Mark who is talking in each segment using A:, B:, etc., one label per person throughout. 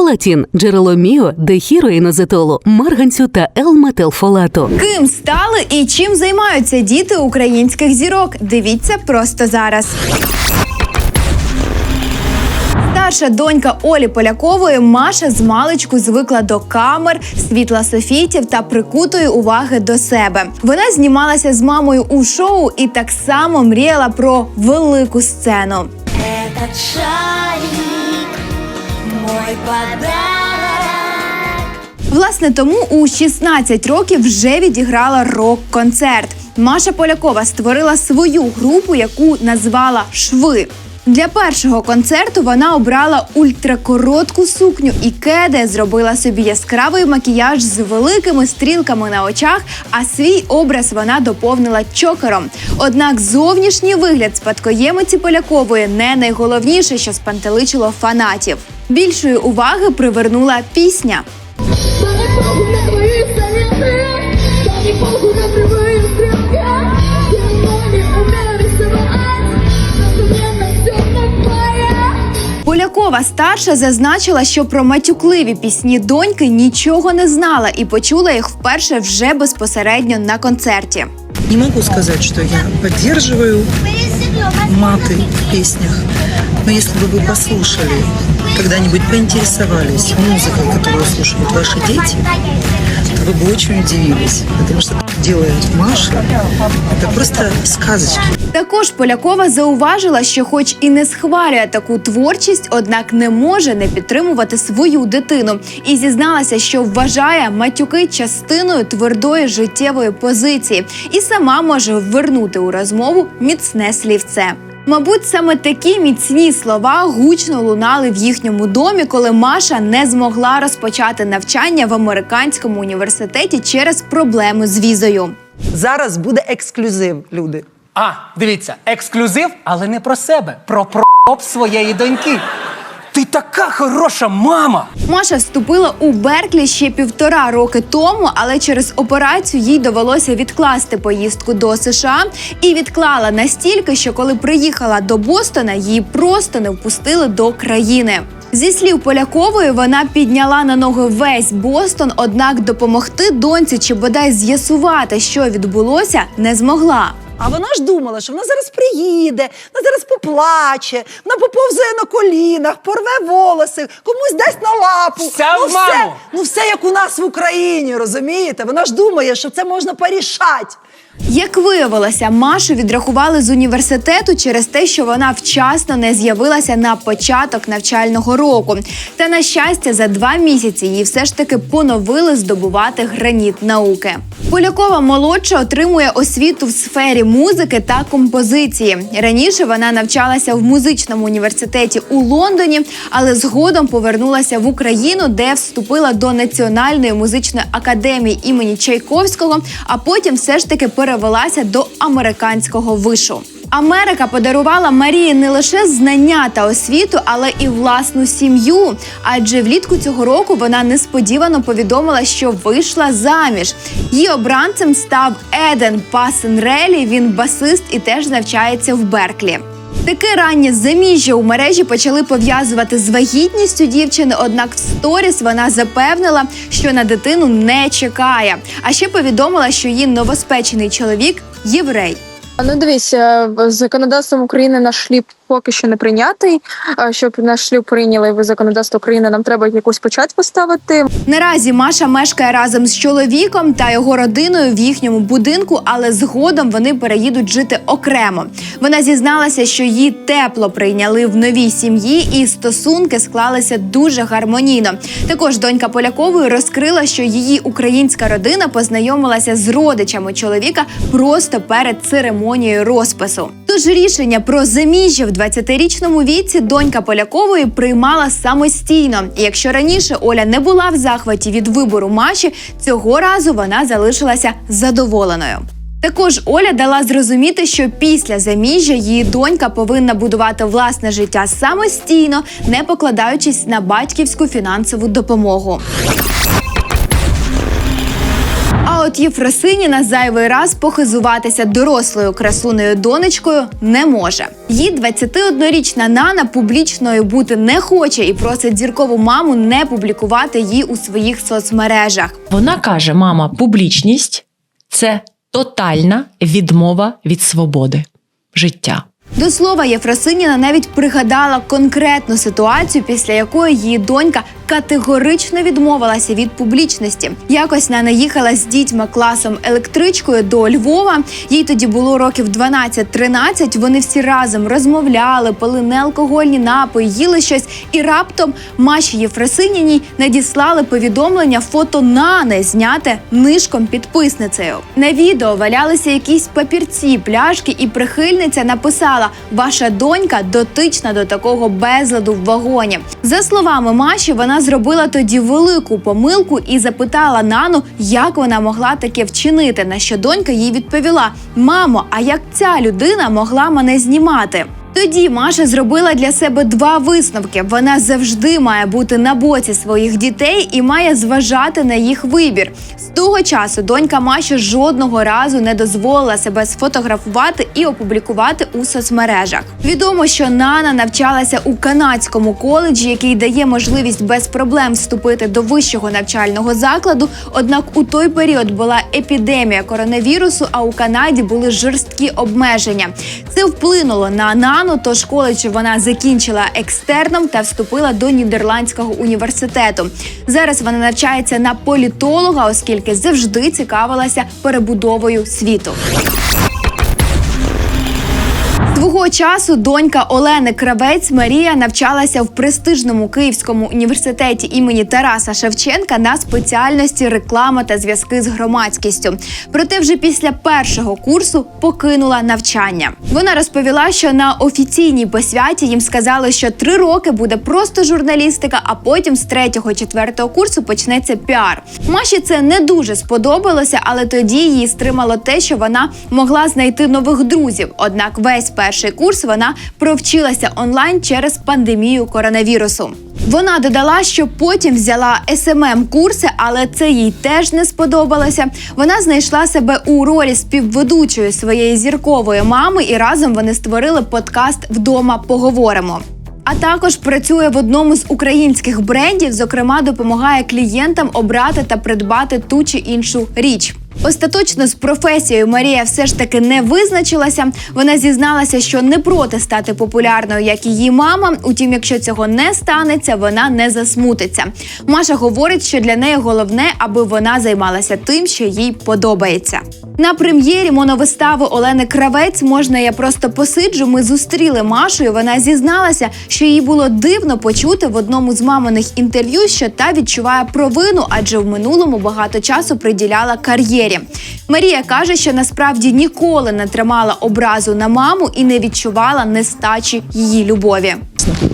A: Фолатін, джерело міо, дехіроїнозетолу, марганцю та Л-метилфолату.
B: Ким стали і чим займаються діти українських зірок? Дивіться просто зараз. Старша донька Олі Полякової Маша з маличку звикла до камер, світла софітів та прикутої уваги до себе. Вона знімалася з мамою у шоу і так само мріяла про велику сцену.
C: Шарик мой подарок.
B: Власне, тому у 16 років вже відіграла рок-концерт. Маша Полякова створила свою групу, яку назвала Шви. Для першого концерту вона обрала ультракоротку сукню і кеди, зробила собі яскравий макіяж з великими стрілками на очах, а свій образ вона доповнила чокером. Однак зовнішній вигляд спадкоємиці Полякової не найголовніше, що спантеличило фанатів Більшої уваги привернула пісня.
D: Слава Богу на твої советы, слава Богу на прямые стрелки. Я умею, умею рисовать, современно все новое.
B: Полякова старша зазначила, що про матюкливі пісні доньки нічого не знала і почула їх вперше вже безпосередньо на концерті.
E: Не могу сказать, что я поддерживаю маты в песнях, но если бы вы послушали, когда-нибудь поинтересовались музыкой, которую слушают ваши дети, то вы бы очень удивились, потому что делает Маша, это просто сказочки.
B: Також Полякова зауважила, що, хоч і не схвалює таку творчість, однак не може не підтримувати свою дитину, і зізналася, що вважає матюки частиною твердої життєвої позиції, і сама може ввернути у розмову міцне слівце. Мабуть, саме такі міцні слова гучно лунали в їхньому домі, коли Маша не змогла розпочати навчання в американському університеті через проблеми з візою.
F: Зараз буде ексклюзив, люди.
G: А, дивіться, ексклюзив, але не про себе, про про своєї доньки. Ти така хороша мама!
B: Маша вступила у Берклі ще півтора роки тому, але через операцію їй довелося відкласти поїздку до США і відклала настільки, що коли приїхала до Бостона, її просто не впустили до країни. Зі слів Полякової, вона підняла на ноги весь Бостон, однак допомогти доньці чи бодай з'ясувати, що відбулося, не змогла.
F: А вона ж думала, що вона зараз приїде, вона зараз поплаче, вона поповзає на колінах, порве волоси, комусь дасть на лапу.
G: Вся
F: ну,
G: в
F: все, ну все як у нас в Україні, розумієте? Вона ж думає, що це можна порішати.
B: Як виявилося, Машу відрахували з університету через те, що вона вчасно не з'явилася на початок навчального року. Та на щастя, за два місяці її все ж таки поновили здобувати граніт науки. Полякова молодша отримує освіту в сфері музики та композиції. Раніше вона навчалася в музичному університеті у Лондоні, але згодом повернулася в Україну, де вступила до Національної музичної академії імені Чайковського, а потім все ж таки перевелася до американського вишу. Америка подарувала Марії не лише знання та освіту, але і власну сім'ю. Адже влітку цього року вона несподівано повідомила, що вийшла заміж. Її обранцем став Еден Пасенрелі. Він басист і теж навчається в Берклі. Таке раннє заміжжя у мережі почали пов'язувати з вагітністю дівчини. Однак в сторіс вона запевнила, що на дитину не чекає. А ще повідомила, що її новоспечений чоловік єврей.
H: Ну, дивись, законодавством України наш шлюб поки що не прийнятий. Щоб наш шлюб прийняли в законодавство України, нам треба якусь початку ставити.
B: Наразі Маша мешкає разом з чоловіком та його родиною в їхньому будинку, але згодом вони переїдуть жити окремо. Вона зізналася, що її тепло прийняли в новій сім'ї, і стосунки склалися дуже гармонійно. Також донька Полякової розкрила, що її українська родина познайомилася з родичами чоловіка просто перед церемонією розпису. Тож рішення про заміжжя в 20-річному віці донька Полякової приймала самостійно. І якщо раніше Оля не була в захваті від вибору Маші, цього разу вона залишилася задоволеною. Також Оля дала зрозуміти, що після заміжжя її донька повинна будувати власне життя самостійно, не покладаючись на батьківську фінансову допомогу. А от Єфросиніна зайвий раз похизуватися дорослою красунею донечкою не може. Її 21-річна Нана публічною бути не хоче і просить зіркову маму не публікувати її у своїх соцмережах.
I: Вона каже: мама, публічність це тотальна відмова від свободи життя.
B: До слова, Єфросиніна навіть пригадала конкретну ситуацію, після якої її донька категорично відмовилася від публічності. Якось Нана їхала з дітьми класом електричкою до Львова. Їй тоді було років 12-13. Вони всі разом розмовляли, пили неалкогольні напої, їли щось, і раптом Маші Єфросиніній надіслали повідомлення фото Нани, зняте нишком підписницею. На відео валялися якісь папірці, пляшки, і прихильниця написала: Ваша донька дотична до такого безладу в вагоні. За словами Маші, вона зробила тоді велику помилку і запитала Нану, як вона могла таке вчинити. На що донька їй відповіла: Мамо, а як ця людина могла мене знімати? Тоді Маша зробила для себе два висновки: вона завжди має бути на боці своїх дітей і має зважати на їх вибір. З того часу донька Маші жодного разу не дозволила себе сфотографувати і опублікувати у соцмережах. Відомо, що Нана навчалася у канадському коледжі, який дає можливість без проблем вступити до вищого навчального закладу. Однак у той період була епідемія коронавірусу, а у Канаді були жорсткі обмеження. Це вплинуло на Нану, тож коледж вона закінчила екстерном та вступила до Нідерландського університету. Зараз вона навчається на політолога, оскільки завжди цікавилася перебудовою світу. Свого часу донька Олени Кравець Марія навчалася в престижному Київському університеті імені Тараса Шевченка на спеціальності реклама та зв'язки з громадськістю. Проте вже після першого курсу покинула навчання. Вона розповіла, що на офіційній посвяті їм сказали, що три роки буде просто журналістика, а потім з третього-четвертого курсу почнеться піар. Маші це не дуже сподобалося, але тоді її стримало те, що вона могла знайти нових друзів. Однак весь перший курс вона провчилася онлайн через пандемію коронавірусу. Вона додала, що потім взяла smm курси, але це їй теж не сподобалося. Вона знайшла себе у ролі співведучої своєї зіркової мами, і разом вони створили подкаст Вдома поговоримо. А також працює в одному з українських брендів, зокрема, допомагає клієнтам обрати та придбати ту чи іншу річ. Остаточно з професією Марія все ж таки не визначилася. Вона зізналася, що не проти стати популярною, як її мама. Утім, якщо цього не станеться, вона не засмутиться. Маша говорить, що для неї головне, аби вона займалася тим, що їй подобається. На прем'єрі моновистави Олени Кравець можна я просто посиджу. Ми зустріли Машу. і Вона зізналася, що їй було дивно почути в одному з маминих інтерв'ю, що та відчуває провину, адже в минулому багато часу приділяла кар'єрі. Марія каже, що насправді ніколи не тримала образу на маму і не відчувала нестачі її любові.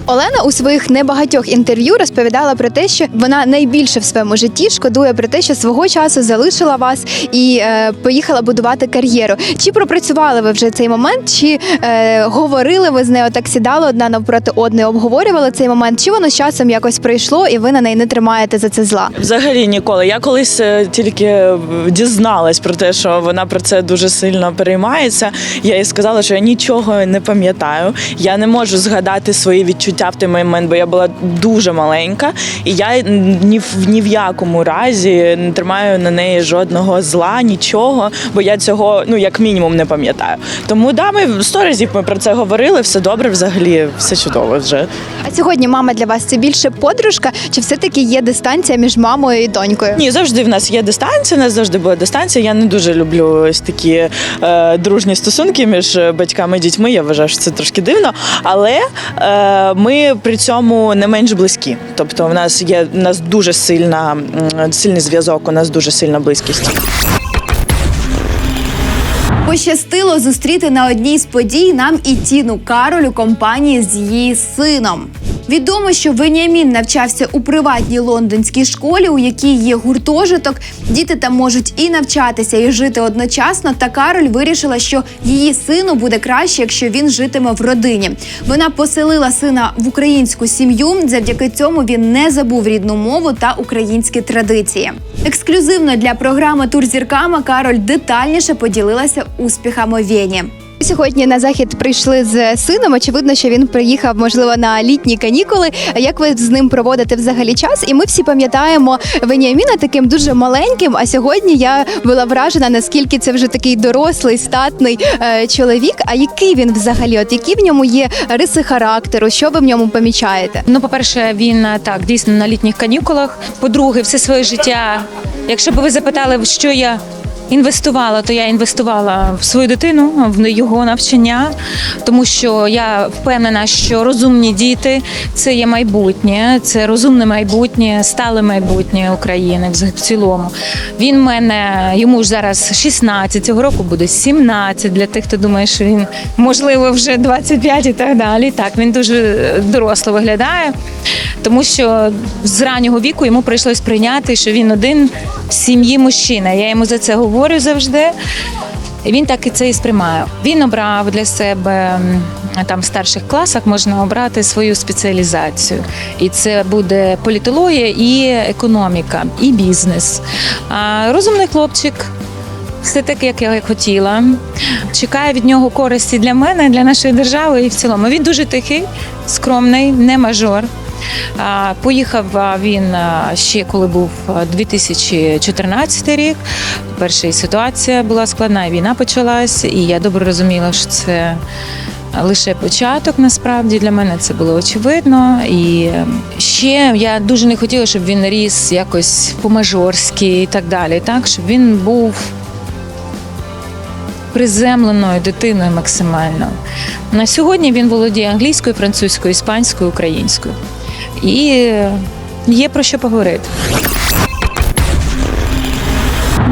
B: Олена у своїх небагатьох інтерв'ю розповідала про те, що вона найбільше в своєму житті шкодує про те, що свого часу залишила вас і е, поїхала будувати кар'єру. Чи пропрацювали ви вже цей момент? Чи е, говорили ви з нею так сідали одна навпроти одної, обговорювали цей момент? Чи воно з часом якось прийшло, і ви на неї не тримаєте за це зла?
J: Взагалі ніколи. Я колись е, тільки е, дізналась про те, що вона про це дуже сильно переймається. Я їй сказала, що я нічого не пам'ятаю. Я не можу згадати свої відчуття в той момент, бо я була дуже маленька, і я ні в ні в якому разі не тримаю на неї жодного зла, нічого, бо я цього ну як мінімум не пам'ятаю. Тому да, ми сто разів ми про це говорили. Все добре, взагалі, все чудово вже.
B: А сьогодні мама для вас це більше подружка, чи все-таки є дистанція між мамою і донькою?
J: Ні, завжди в нас є дистанція. У нас завжди була дистанція. Я не дуже люблю ось такі е, дружні стосунки між батьками і дітьми. Я вважаю, що це трошки дивно. Але е, ми при цьому не менш близькі. Тобто, в нас є в нас дуже сильна сильний зв'язок, у нас дуже сильна близькість.
B: Пощастило зустріти на одній з подій нам і Тіну Кароль у компанії з її сином. Відомо, що Веніамін навчався у приватній лондонській школі, у якій є гуртожиток. Діти там можуть і навчатися, і жити одночасно. Та Кароль вирішила, що її сину буде краще, якщо він житиме в родині. Вона поселила сина в українську сім'ю. Завдяки цьому він не забув рідну мову та українські традиції. Ексклюзивно для програми Тур зірками Кароль детальніше поділилася успіхами Вені.
K: Сьогодні на захід прийшли з сином. Очевидно, що він приїхав, можливо, на літні канікули. Як ви з ним проводите взагалі час? І ми всі пам'ятаємо Веніаміна таким дуже маленьким. А сьогодні я була вражена, наскільки це вже такий дорослий, статний е, чоловік. А який він взагалі? От які в ньому є риси характеру? Що ви в ньому помічаєте?
L: Ну, по-перше, він е, так дійсно на літніх канікулах. По-друге, все своє життя. Якщо б ви запитали, що я інвестувала, то я інвестувала в свою дитину, в його навчання, тому що я впевнена, що розумні діти це є майбутнє, це розумне майбутнє, стале майбутнє України в цілому. Він мене йому ж зараз 16, цього року буде 17, для тих, хто думає, що він можливо вже 25 і так далі. Так, він дуже е, доросло виглядає, тому що з раннього віку йому прийшлось прийняти, що він один в сім'ї мужчина. Я йому за це говорю завжди. І він так і це і сприймає. Він обрав для себе там в старших класах можна обрати свою спеціалізацію. І це буде політологія і економіка, і бізнес. А розумний хлопчик. Все так, як я хотіла. Чекаю від нього користі для мене, для нашої держави і в цілому. Він дуже тихий, скромний, не мажор. Поїхав він ще коли був 2014 рік. Перша ситуація була складна, і війна почалась, і я добре розуміла, що це лише початок. Насправді для мене це було очевидно. І е, ще я дуже не хотіла, щоб він ріс якось по-мажорськи і так далі. Так, щоб він був приземленою дитиною максимально. На сьогодні він володіє англійською, французькою, іспанською, українською. І є про що поговорити.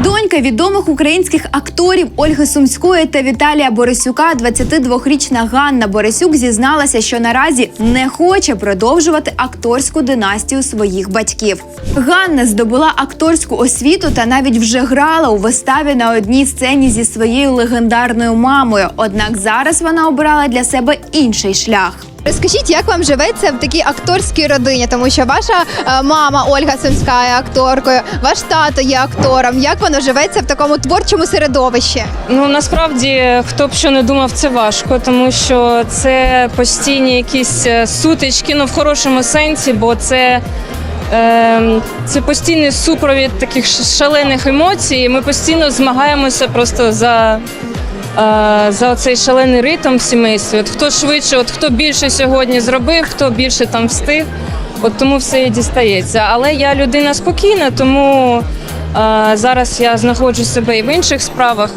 B: Донька відомих українських акторів Ольги Сумської та Віталія Борисюка, 22-річна Ганна Борисюк, зізналася, що наразі не хоче продовжувати акторську династію своїх батьків. Ганна здобула акторську освіту та навіть вже грала у виставі на одній сцені зі своєю легендарною мамою. Однак зараз вона обрала для себе інший шлях.
K: Розкажіть, як вам живеться в такій акторській родині, тому що ваша е, мама Ольга Сумська є акторкою, ваш тато є актором. Як воно живеться в такому творчому середовищі?
M: Ну насправді, хто б що не думав, це важко, тому що це постійні якісь е, сутички, ну в хорошому сенсі, бо це. е, Це постійний супровід таких шалених емоцій. Ми постійно змагаємося просто за, за цей шалений ритм в сімействі. От хто швидше, от хто більше сьогодні зробив, хто більше там встиг. От тому все і дістається. Але я людина спокійна, тому е, зараз я знаходжу себе і в інших справах,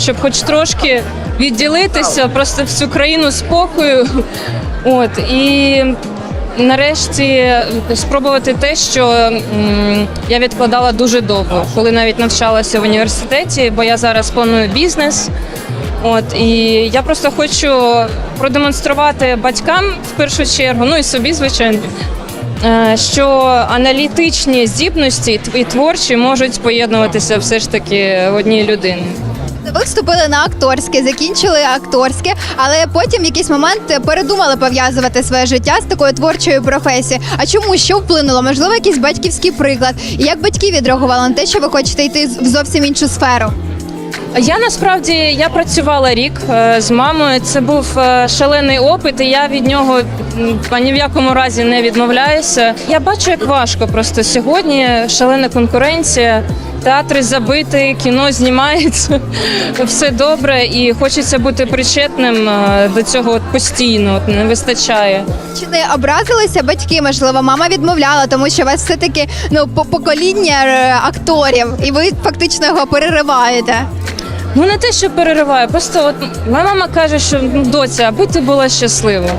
M: щоб хоч трошки відділитися, просто всю країну спокою. От і нарешті спробувати те, що м, я відкладала дуже довго, коли навіть навчалася в університеті, бо я зараз планую бізнес. От і я просто хочу продемонструвати батькам в першу чергу, ну і собі, звичайно, е, що аналітичні здібності і творчі можуть поєднуватися все ж таки в одній людині.
K: Ви вступили на акторське, закінчили акторське, але потім в якийсь момент передумали пов'язувати своє життя з такою творчою професією. А чому що вплинуло? Можливо, якийсь батьківський приклад? І як батьки відреагували на те, що ви хочете йти в зовсім іншу сферу?
M: Я насправді я працювала рік е, з мамою. Це був е, шалений опит, і я від нього ні в якому разі не відмовляюся. Я бачу, як важко просто сьогодні. Шалена конкуренція. Театри забиті, кіно знімається, все добре, і хочеться бути причетним е, до цього от постійно. От не вистачає.
K: Чи не образилися батьки? Можливо, мама відмовляла, тому що у вас все таки ну по- покоління акторів, і ви фактично його перериваєте.
M: Ну не те, що перериваю, просто от моя мама каже, що ну, доця, аби ти була щаслива.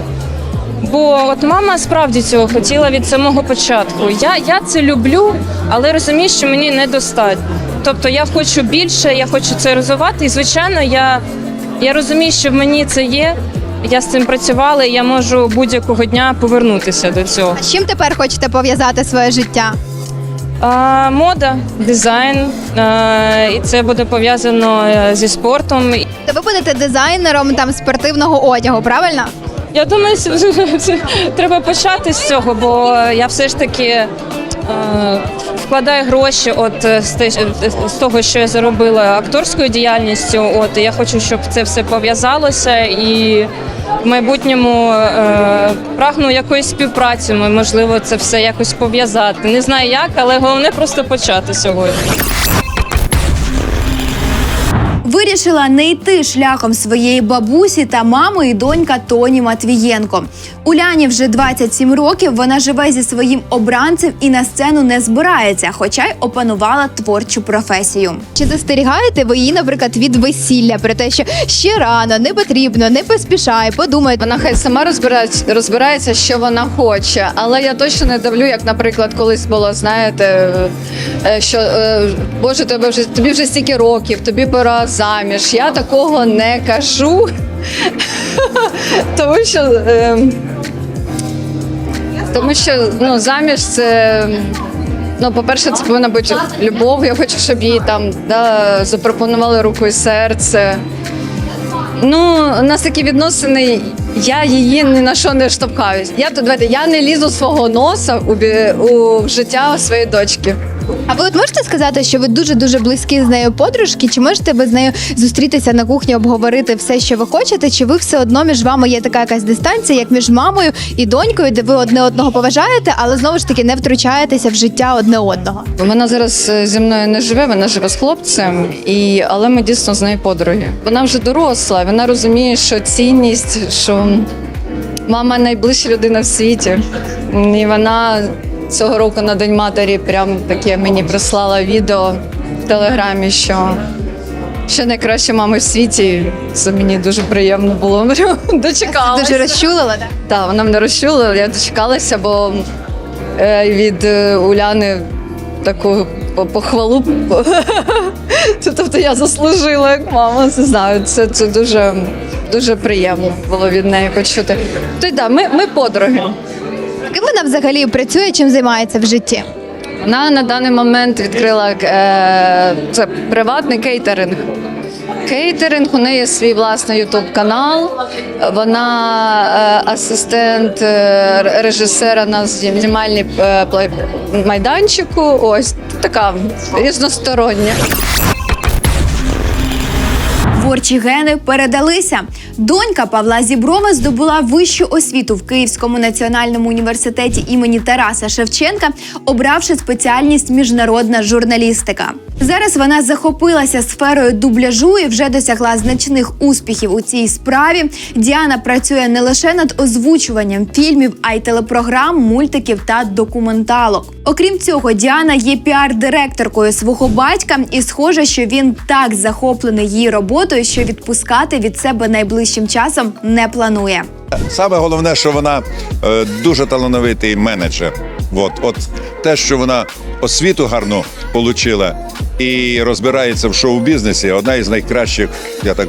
M: Бо от мама справді цього хотіла від самого початку. Я, я це люблю, але розумію, що мені недостатньо. Тобто я хочу більше, я хочу це розвивати. І звичайно, я, я розумію, що в мені це є. я з цим працювала, і я можу будь-якого дня повернутися до цього.
K: З чим тепер хочете пов'язати своє життя?
M: А, мода, дизайн, і це буде пов'язано е, зі спортом.
K: То ви будете дизайнером там спортивного одягу, правильно?
M: Я думаю, це- треба почати з цього, бо я все ж таки е, вкладаю гроші от е, з, з того, що я заробила акторською діяльністю. От і я хочу, щоб це все пов'язалося і. В майбутньому е, прагну якоїсь співпраці, ми, можливо, це все якось пов'язати. Не знаю як, але головне просто почати сьогодні.
B: Вирішила не йти шляхом своєї бабусі та мами і донька Тоні Матвієнко. Уляні вже 27 років. Вона живе зі своїм обранцем і на сцену не збирається, хоча й опанувала творчу професію.
K: Чи застерігаєте ви її, наприклад, від весілля про те, що ще рано, не потрібно, не поспішай, подумай.
N: Вона хай сама розбирається, розбирається, що вона хоче. Але я точно не давлю, як, наприклад, колись було, знаєте, е, що е, Боже, тебе вже тобі вже стільки років, тобі пора заміж. Я такого не кажу. Тому що, е, тому що ну, заміж це. Ну, по-перше, це повинна бути любов. Я хочу, щоб їй там да, запропонували руку і серце. Ну, у нас такі відносини. Я її ні на що не штовхаюсь. Я тут давайте, я не лізу свого носа у, у життя своєї дочки.
K: А ви от можете сказати, що ви дуже дуже близькі з нею подружки? Чи можете ви з нею зустрітися на кухні, обговорити все, що ви хочете? Чи ви все одно між вами є така якась дистанція, як між мамою і донькою, де ви одне одного поважаєте, але знову ж таки не втручаєтеся в життя одне одного?
N: Вона зараз е, зі мною не живе, вона живе з хлопцем, і, але ми дійсно з нею подруги. Вона вже доросла, вона розуміє, що цінність, що мама найближча людина в світі. І вона цього року на День матері прям таке мені прислала відео в телеграмі, що. Ще найкраща мама в світі. Це мені дуже приємно було. Дочекалася.
K: Дуже розчулила, так?
N: Так, вона мене розчула, я дочекалася, бо е, від е, Уляни таку похвалу. Тобто я заслужила як мама. Не знаю, це, це дуже, дуже приємно було від неї почути. То й да, ми, ми подруги.
K: Ким вона взагалі працює, чим займається в житті?
N: Вона на даний момент відкрила е, це приватний кейтеринг. Кейтеринг, у неї свій власний ютуб канал. Вона е, асистент е, режисера на знімальній е, майданчику. Ось така різностороння.
B: Творчі гени передалися. Донька Павла Зіброва здобула вищу освіту в Київському національному університеті імені Тараса Шевченка, обравши спеціальність міжнародна журналістика. Зараз вона захопилася сферою дубляжу і вже досягла значних успіхів у цій справі. Діана працює не лише над озвучуванням фільмів, а й телепрограм, мультиків та документалок. Окрім цього, Діана є піар-директоркою свого батька, і схоже, що він так захоплений її роботою, що відпускати від себе найближчим часом не планує.
O: Саме головне, що вона е, дуже талановитий менеджер. От, от те, що вона освіту гарно отримала і розбирається в шоу-бізнесі, одна із найкращих, я так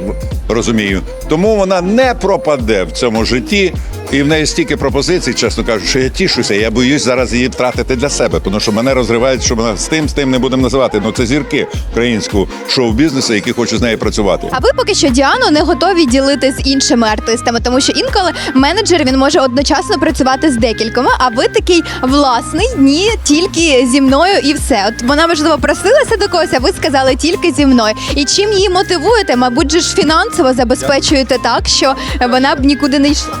O: розумію. Тому вона не пропаде в цьому житті. І в неї стільки пропозицій, чесно кажучи, що я тішуся. Я боюсь зараз її втратити для себе, тому що мене розривають, що вона з тим, з тим не будемо називати. Ну це зірки українського шоу-бізнесу, які хочуть з нею працювати.
K: А ви поки що Діану не готові ділити з іншими артистами, тому що інколи менеджер він може одночасно працювати з декількома, а ви такий власний, ні, тільки зі мною і все. От вона можливо просилася до когось, а ви сказали тільки зі мною. І чим її мотивуєте? Мабуть, же ж фінансово забезпечуєте так, що вона б нікуди не йшла.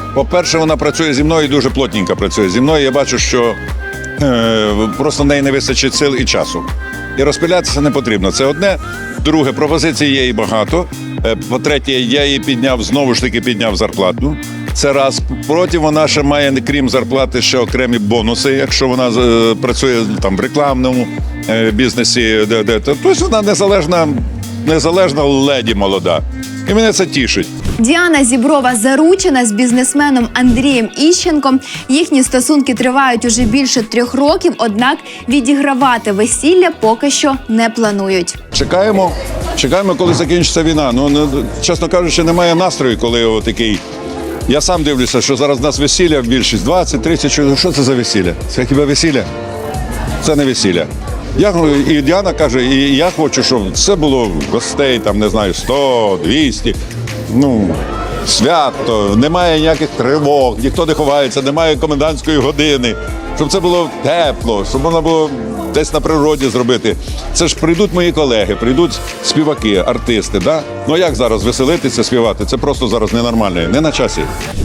O: Вона працює зі мною і дуже плотненько працює зі мною. Я бачу, що е, просто неї не вистачить сил і часу. І розпилятися не потрібно. Це одне. Друге, пропозицій є і багато. Е, По-третє, я їй підняв, знову ж таки підняв зарплату. Це раз. Потім вона ще має, крім зарплати, ще окремі бонуси, якщо вона е, працює там в рекламному е, бізнесі, де, де. Тобто вона незалежна, незалежна леді молода. І мене це тішить.
B: Діана Зіброва заручена з бізнесменом Андрієм Іщенком. Їхні стосунки тривають уже більше трьох років, однак відігравати весілля поки що не планують.
O: Чекаємо, чекаємо, коли закінчиться війна. Ну не, чесно кажучи, немає настрою, коли такий. Я сам дивлюся, що зараз у нас весілля в більшість 20, 30 чоловік. Що це за весілля? Це хіба весілля? Це не весілля. Я, і Діана каже, і я хочу, щоб це було гостей, там, не знаю, 100, 200. Ну, свято, немає ніяких тривог, ніхто не ховається, немає комендантської години. Щоб це було тепло, щоб воно було десь на природі зробити. Це ж прийдуть мої колеги, прийдуть співаки, артисти. Да? Ну а як зараз веселитися, співати? Це просто зараз ненормально, не на часі.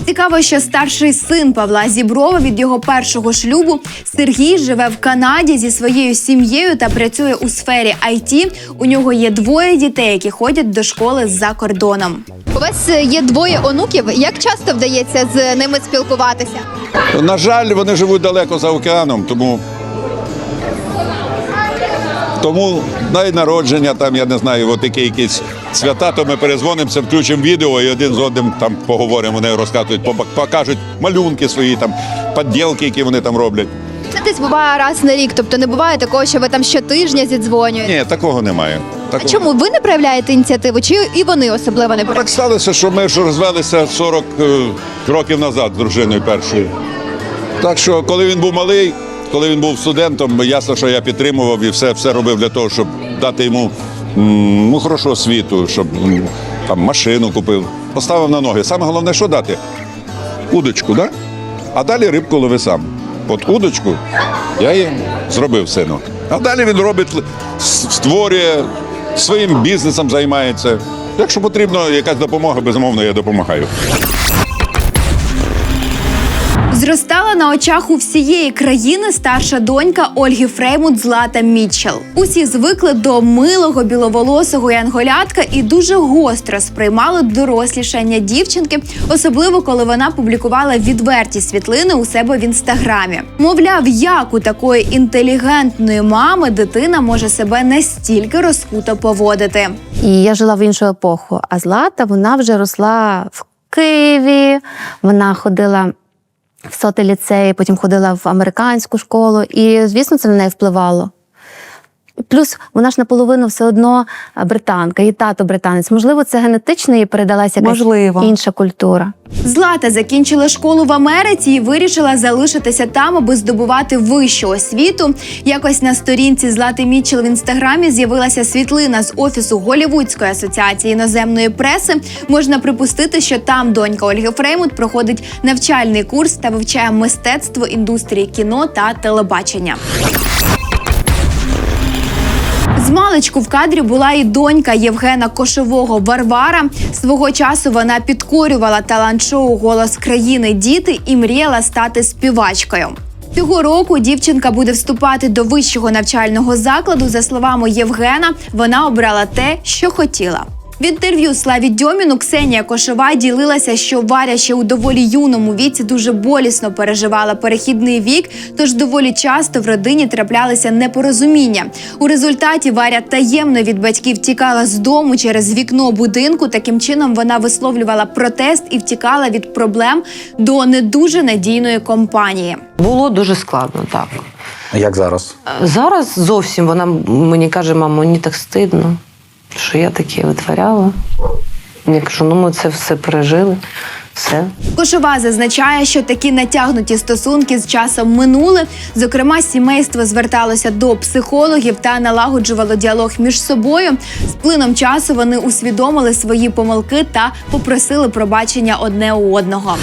B: Цікаво, що старший син Павла Зіброва від його першого шлюбу Сергій живе в Канаді зі своєю сім'єю та працює у сфері IT. У нього є двоє дітей, які ходять до школи за кордоном.
K: У вас е, є двоє онуків. Як часто вдається з ними спілкуватися?
O: На жаль, вони живуть далеко за океаном, тому. Тому навіть народження, там, я не знаю, от такі якісь свята, то ми перезвонимося, включимо відео і один з одним там поговоримо, вони розказують, покажуть малюнки свої, там, поділки, які вони там роблять.
K: Це десь буває раз на рік, тобто не буває такого, що ви там щотижня зідзвонюєте.
O: Ні, такого немає.
K: А чому ви не проявляєте ініціативу? Чи і вони особливо не проявляють?
O: Так сталося, що ми ж розвелися 40 е, років назад з дружиною першою. Так що, коли він був малий, коли він був студентом, ясно, що я підтримував і все, все робив для того, щоб дати йому ну, хорошу освіту, щоб там машину купив, поставив на ноги. Саме головне, що дати? Удочку, да? а далі рибку лови сам. От удочку я їм зробив сину. А далі він робить, створює, своїм бізнесом займається. Якщо потрібна якась допомога, безумовно, я допомагаю.
B: Зростала на очах у всієї країни старша донька Ольги Фреймут Злата Мітчел. Усі звикли до милого біловолосого янголятка і дуже гостро сприймали дорослішання дівчинки, особливо коли вона публікувала відверті світлини у себе в інстаграмі. Мовляв, як у такої інтелігентної мами дитина може себе настільки розкуто поводити.
P: І я жила в іншу епоху. А Злата вона вже росла в Києві, вона ходила в сотий ліцей, потім ходила в американську школу, і, звісно, це на неї впливало. Плюс вона ж наполовину все одно британка, її тато британець. Можливо, це генетично їй передалася якась
H: Можливо.
P: інша культура.
B: Злата закінчила школу в Америці і вирішила залишитися там, аби здобувати вищу освіту. Якось на сторінці Злати Мітчел в інстаграмі з'явилася світлина з офісу Голівудської асоціації іноземної преси. Можна припустити, що там донька Ольги Фреймут проходить навчальний курс та вивчає мистецтво індустрії кіно та телебачення. З маличку в кадрі була і донька Євгена Кошового Варвара. Свого часу вона підкорювала талант-шоу Голос країни діти і мріяла стати співачкою. Цього року дівчинка буде вступати до вищого навчального закладу. За словами Євгена, вона обрала те, що хотіла. В інтерв'ю Славі Дьоміну Ксенія Кошова ділилася, що Варя ще у доволі юному віці дуже болісно переживала перехідний вік, тож доволі часто в родині траплялися непорозуміння. У результаті Варя таємно від батьків тікала з дому через вікно будинку. Таким чином вона висловлювала протест і втікала від проблем до не дуже надійної компанії.
Q: Було дуже складно, так.
R: Як зараз?
Q: Зараз зовсім вона мені каже, мамо, мені так стидно, що я таке витворяла. Я кажу, ну ми це все пережили, все.
B: Кошова зазначає, що такі натягнуті стосунки з часом минули. Зокрема, сімейство зверталося до психологів та налагоджувало діалог між собою. З плином часу вони усвідомили свої помилки та попросили пробачення одне у одного.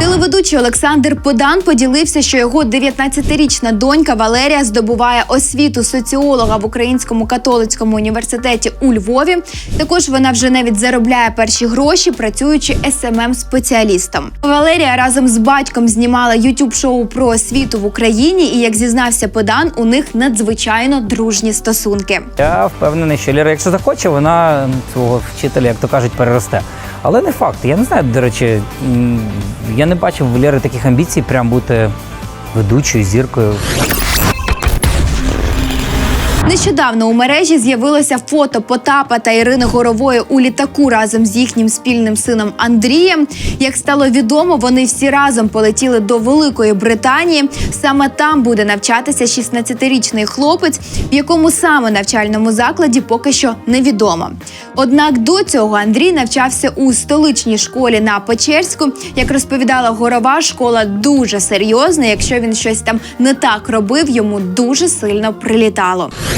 B: Телеведучий Олександр Подан поділився, що його 19-річна донька Валерія здобуває освіту соціолога в Українському католицькому університеті у Львові. Також вона вже навіть заробляє перші гроші, працюючи смм спеціалістом. Валерія разом з батьком знімала youtube шоу про освіту в Україні. І як зізнався Подан, у них надзвичайно дружні стосунки.
R: Я впевнений, що Ліра, якщо захоче, вона свого вчителя, як то кажуть, переросте. Але не факт. Я не знаю, до речі, я не бачив в Лєри таких амбіцій прям бути ведучою зіркою.
B: Нещодавно у мережі з'явилося фото Потапа та Ірини Горової у літаку разом з їхнім спільним сином Андрієм. Як стало відомо, вони всі разом полетіли до Великої Британії. Саме там буде навчатися 16-річний хлопець, в якому саме навчальному закладі поки що невідомо. Однак до цього Андрій навчався у столичній школі на Печерську. Як розповідала Горова, школа дуже серйозна. Якщо він щось там не так робив, йому дуже сильно прилітало.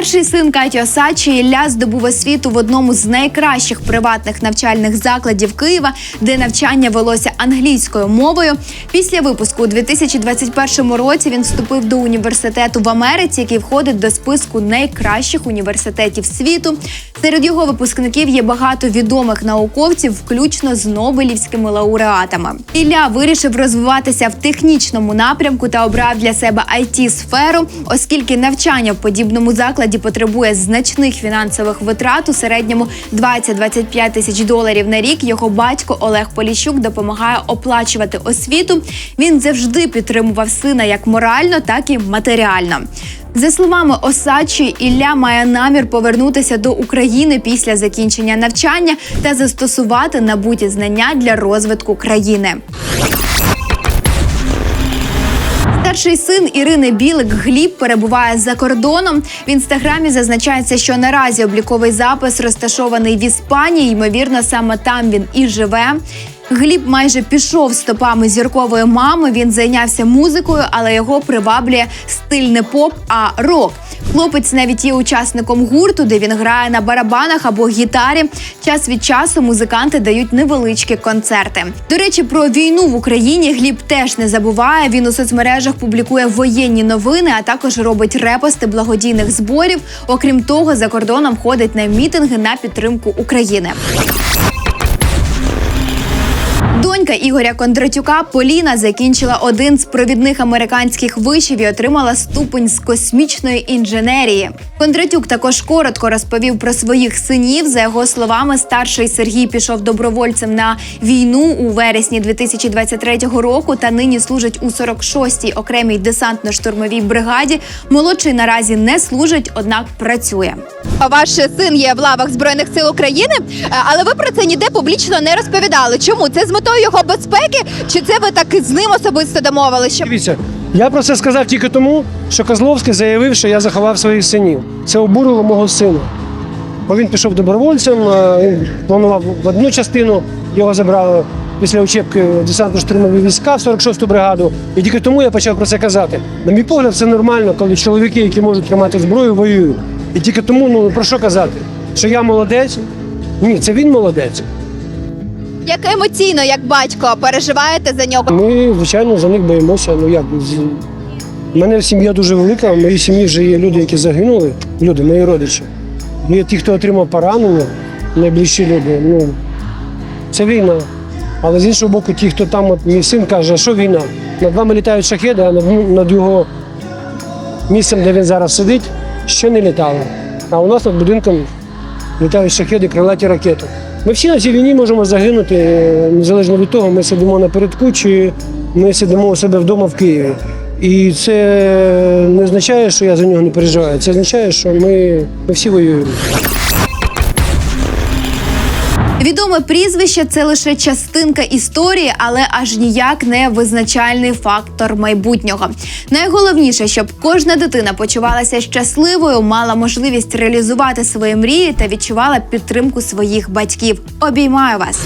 B: Старший син Каті Осадчі Ілля здобув освіту в одному з найкращих приватних навчальних закладів Києва, де навчання велося англійською мовою. Після випуску у 2021 році він вступив до університету в Америці, який входить до списку найкращих університетів світу. Серед його випускників є багато відомих науковців, включно з Нобелівськими лауреатами. Ілля вирішив розвиватися в технічному напрямку та обрав для себе it сферу оскільки навчання в подібному закладі потребує значних фінансових витрат у середньому 20-25 тисяч доларів на рік. Його батько Олег Поліщук допомагає оплачувати освіту. Він завжди підтримував сина як морально, так і матеріально. За словами Осадчі, Ілля має намір повернутися до України після закінчення навчання та застосувати набуті знання для розвитку країни. Старший син Ірини Білик Гліб перебуває за кордоном. В інстаграмі зазначається, що наразі обліковий запис розташований в Іспанії. Ймовірно, саме там він і живе. Гліб майже пішов стопами зіркової мами. Він зайнявся музикою, але його приваблює стиль не поп, а рок. Хлопець навіть є учасником гурту, де він грає на барабанах або гітарі. Час від часу музиканти дають невеличкі концерти. До речі, про війну в Україні Гліб теж не забуває. Він у соцмережах публікує воєнні новини, а також робить репости благодійних зборів. Окрім того, за кордоном ходить на мітинги на підтримку України. Донька Ігоря Кондратюка Поліна закінчила один з провідних американських вишів і отримала ступень з космічної інженерії. Кондратюк також коротко розповів про своїх синів. За його словами, старший Сергій пішов добровольцем на війну у вересні 2023 року та нині служить у 46-й окремій десантно-штурмовій бригаді. Молодший наразі не служить, однак працює.
K: Ваш син є в лавах Збройних сил України, але ви про це ніде публічно не розповідали. Чому? Це з метою його безпеки? Чи це ви так з ним особисто домовилися?
S: Дивіться, я про це сказав тільки тому, що Козловський заявив, що я заховав своїх синів. Це обурило мого сина. Бо він пішов добровольцем, е, він планував в одну частину, його забрали після учебки десантно-штурмові війська в 46-ту бригаду. І тільки тому я почав про це казати. На мій погляд, це нормально, коли чоловіки, які можуть тримати зброю, воюють. І тільки тому, ну про що казати? Що я молодець? Ні, це він молодець.
K: Як емоційно, як батько, переживаєте за нього?
S: Ми, звичайно, за них боїмося. Ну як у мене сім'я дуже велика. В моїй сім'ї вже є люди, які загинули. Люди, мої родичі. Є ті, хто отримав поранення, найближчі люди. Ну це війна. Але з іншого боку, ті, хто там, от мій син каже, що війна? Над вами літають шахеди, а над його місцем, де він зараз сидить, ще не літали. А у нас над будинком літають шахеди, крилаті ракети. Ми всі на цій війні можемо загинути, е, незалежно від того, ми сидимо напередку чи ми сидимо у себе вдома в Києві. І це не означає, що я за нього не переживаю. Це означає, що ми, ми всі воюємо.
B: Відоме прізвище це лише частинка історії, але аж ніяк не визначальний фактор майбутнього. Найголовніше, щоб кожна дитина почувалася щасливою, мала можливість реалізувати свої мрії та відчувала підтримку своїх батьків. Обіймаю вас!